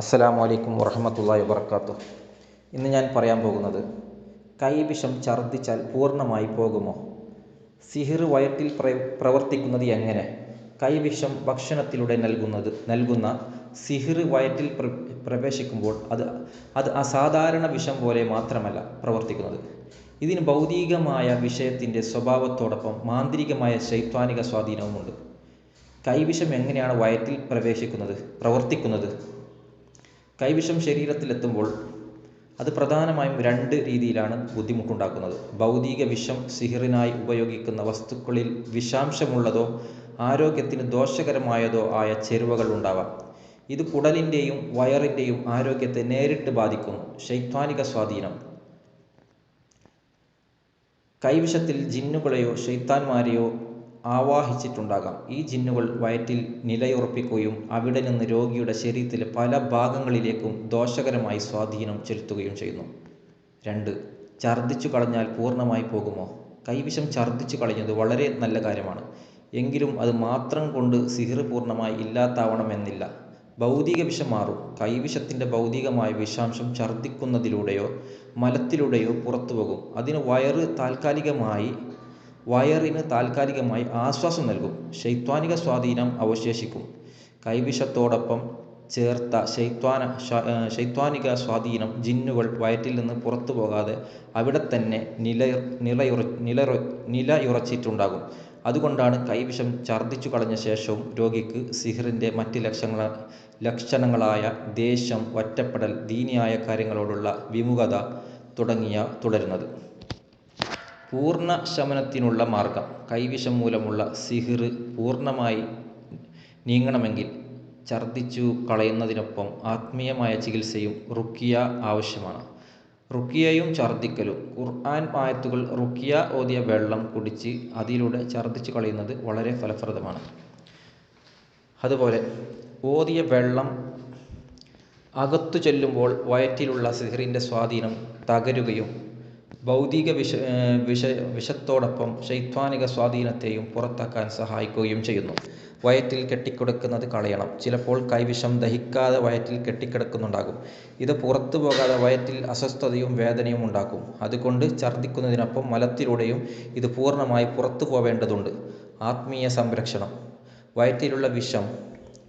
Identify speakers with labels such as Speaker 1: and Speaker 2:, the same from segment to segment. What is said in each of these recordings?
Speaker 1: അസ്സലാമു അലൈക്കും വറഹമത്തല്ലാഹി വർക്കാത്തു ഇന്ന് ഞാൻ പറയാൻ പോകുന്നത് കൈവിഷം ഛർദ്ദിച്ചാൽ പൂർണമായി പോകുമോ? സിഹിർ വയറ്റിൽ പ്ര- പ്രവർത്തിക്കുന്നത് എങ്ങനെ? കൈവിഷം ഭക്ഷണത്തിലൂടെ നൽകുന്നത് നൽകുന്ന സിഹിർ വയറ്റിൽ പ്ര- പ്രവേശിക്കുമ്പോൾ അത് അത് അസാധാരണ വിഷം പോലെ മാത്രമല്ല പ്രവർത്തിക്കുന്നത്. ഇതിന് ഭൗതികമായ വിഷയത്തിന്റെ സ്വഭാവത്തോടൊപ്പം മാന്ത്രികമായ ശൈത്വാനിക സ്വാധീനവുമുണ്ട്. കൈവിഷം എങ്ങനെയാണ് വയറ്റിൽ പ്രവേശിക്കുന്നത് പ്രവർത്തിക്കുന്നത്? കൈവിഷം ശരീരത്തിലെത്തുമ്പോൾ അത് പ്രധാനമായും രണ്ട് രീതിയിലാണ് ബുദ്ധിമുട്ടുണ്ടാക്കുന്നത്. ഭൗതിക വിഷം സിഹിറിനായി ഉപയോഗിക്കുന്ന വസ്തുക്കളിൽ വിഷാംശമുള്ളതോ ആരോഗ്യത്തിന് ദോഷകരമായതോ ആയ ചേരുവകൾ ഉണ്ടാവാം. ഇത് കുടലിന്റെയും വയറിന്റെയും ആരോഗ്യത്തെ നേരിട്ട് ബാധിക്കുന്നു. ശൈത്വാനിക സ്വാധീനം. കൈവിഷത്തിൽ ജിന്നുകളെയോ ഷെയ്ത്താന്മാരെയോ ആവാഹിച്ചിട്ടുണ്ടാകാം. ഈ ജിന്നുകൾ വയറ്റിൽ നിലയുറപ്പിക്കുകയും അവിടെ നിന്ന് രോഗിയുടെ ശരീരത്തിലെ പല ഭാഗങ്ങളിലേക്കും ദോഷകരമായി സ്വാധീനം ചെലുത്തുകയും ചെയ്യുന്നു. രണ്ട് ഛർദ്ദിച്ചു കളഞ്ഞാൽ പൂർണമായി പോകുമോ? കൈവിഷം ഛർദ്ദിച്ചു കളയുന്നത് വളരെ നല്ല കാര്യമാണ്. എങ്കിലും അത് മാത്രം കൊണ്ട് സിഹിർ പൂർണമായി ഇല്ലാത്താവണമെന്നില്ല ഭൗതിക വിഷം മാറും. കൈവിഷത്തിന്റെ ഭൗതികമായ വിഷാംശം ഛർദ്ദിക്കുന്നതിലൂടെയോ മലത്തിലൂടെയോ പുറത്തു പോകും അതിന് വയറ് താൽക്കാലികമായി വയറിന് താൽക്കാലികമായി ആശ്വാസം നൽകും. ശൈത്വാനിക സ്വാധീനം അവശേഷിക്കും. കൈവിഷത്തോടൊപ്പം ചേർത്ത ശൈത്വാന ശൈത്വാനിക സ്വാധീനം ജിന്നുകൾ വയറ്റിൽ നിന്ന് പുറത്തു പോകാതെ അവിടെ തന്നെ നില നിലയുറ നിലയുറ നിലയുറച്ചിട്ടുണ്ടാകും. അതുകൊണ്ടാണ് കൈവിഷം ഛർദ്ദിച്ചു കളഞ്ഞ ശേഷവും രോഗിക്ക് സിഹിറിന്റെ മറ്റ് ലക്ഷണ ലക്ഷണങ്ങളായ ദേഷ്യം ഒറ്റപ്പെടൽ ദീനിയായ കാര്യങ്ങളോടുള്ള വിമുഖത തുടങ്ങിയ തുടരുന്നത്. പൂർണ ശമനത്തിനുള്ള മാർഗം. കൈവിഷം മൂലമുള്ള സിഹിർ പൂർണമായി നീങ്ങണമെങ്കിൽ ഛർദ്ദിച്ചു കളയുന്നതിനൊപ്പം ആത്മീയമായ ചികിത്സയും റുക്കിയ ആവശ്യമാണ്. റുക്കിയയും ഛർദ്ദിക്കലും. ഖുർആൻ ആയത്തുകൾ റുക്കിയ ഓതിയ വെള്ളം കുടിച്ച് അതിലൂടെ ഛർദ്ദിച്ചു കളയുന്നത് വളരെ ഫലപ്രദമാണ്. അതുപോലെ ഓതിയ വെള്ളം അകത്തു ചെല്ലുമ്പോൾ വയറ്റിലുള്ള സിഹിറിന്റെ സ്വാധീനം തകരുകയും ഭൗതിക വിഷ വിഷ വിഷത്തോടൊപ്പം ശൈത്വാനിക സ്വാധീനത്തെയും പുറത്താക്കാൻ സഹായിക്കുകയും ചെയ്യുന്നു. വയറ്റിൽ കെട്ടിക്കിടക്കുന്നത് കളയണം. ചിലപ്പോൾ കൈവിഷം ദഹിക്കാതെ വയറ്റിൽ കെട്ടിക്കിടക്കുന്നുണ്ടാകും. ഇത് പുറത്തു പോകാതെ വയറ്റിൽ അസ്വസ്ഥതയും വേദനയും ഉണ്ടാക്കും. അതുകൊണ്ട് ഛർദ്ദിക്കുന്നതിനൊപ്പം മലത്തിലൂടെയും ഇത് പൂർണമായി പുറത്തു പോവേണ്ടതുണ്ട്. ആത്മീയ സംരക്ഷണം. വയറ്റിലുള്ള വിഷം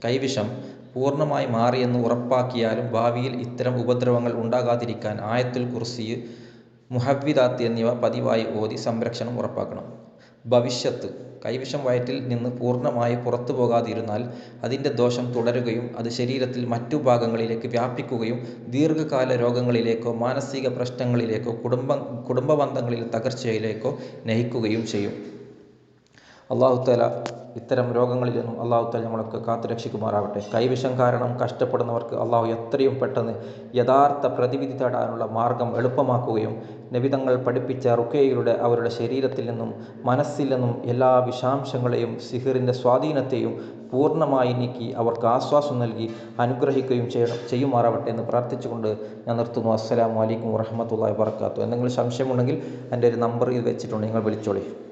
Speaker 1: കൈവിഷം പൂർണമായി മാറിയെന്ന് ഉറപ്പാക്കിയാലും ഭാവിയിൽ ഇത്തരം ഉപദ്രവങ്ങൾ ഉണ്ടാകാതിരിക്കാൻ ആയത്തുൽ കുർസി മുഹവ്വിദാത്ത് എന്നിവ പതിവായി ഓതി സംരക്ഷണം ഉറപ്പാക്കണം. ഭവിഷ്യത്ത്. കൈവിഷം വയറ്റിൽ നിന്ന് പൂർണമായി പുറത്തു പോകാതിരുന്നാൽ അതിന്റെ ദോഷം തുടരുകയും അത് ശരീരത്തിൽ മറ്റു ഭാഗങ്ങളിലേക്ക് വ്യാപിക്കുകയും ദീർഘകാല രോഗങ്ങളിലേക്കോ മാനസിക പ്രശ്നങ്ങളിലേക്കോ കുടുംബ കുടുംബ ബന്ധങ്ങളിൽ തകർച്ചയിലേക്കോ നയിക്കുകയും ചെയ്യും. അള്ളാഹുത്തല ഇത്തരം രോഗങ്ങളിൽ നിന്നും അള്ളാഹുത്തല നമ്മളൊക്കെ കാത്തു രക്ഷിക്കുമാറാവട്ടെ. കൈവിഷം കാരണം കഷ്ടപ്പെടുന്നവർക്ക് അള്ളാഹു എത്രയും പെട്ടെന്ന് യഥാർത്ഥ പ്രതിവിധി തേടാനുള്ള മാർഗം എളുപ്പമാക്കുകയും നബിതങ്ങൾ പഠിപ്പിച്ച റുക്കയിലൂടെ അവരുടെ ശരീരത്തിൽ നിന്നും മനസ്സിൽ നിന്നും എല്ലാ വിഷാംശങ്ങളെയും സിഹിറിന്റെ സ്വാധീനത്തെയും പൂർണമായി നീക്കി അവർക്ക് ആശ്വാസം നൽകി അനുഗ്രഹിക്കുകയും ചെയ്യണം ചെയ്യുമാറാവട്ടെ എന്ന് പ്രാർത്ഥിച്ചുകൊണ്ട് ഞാൻ നിർത്തുന്നു. അസ്സലാമു അലൈക്കും വറഹമത്തല്ലാ വർക്കാത്തു എന്തെങ്കിലും സംശയമുണ്ടെങ്കിൽ എന്റെ ഒരു നമ്പർ ഇത് വെച്ചിട്ടുണ്ട്. നിങ്ങൾ വിളിച്ചോളി.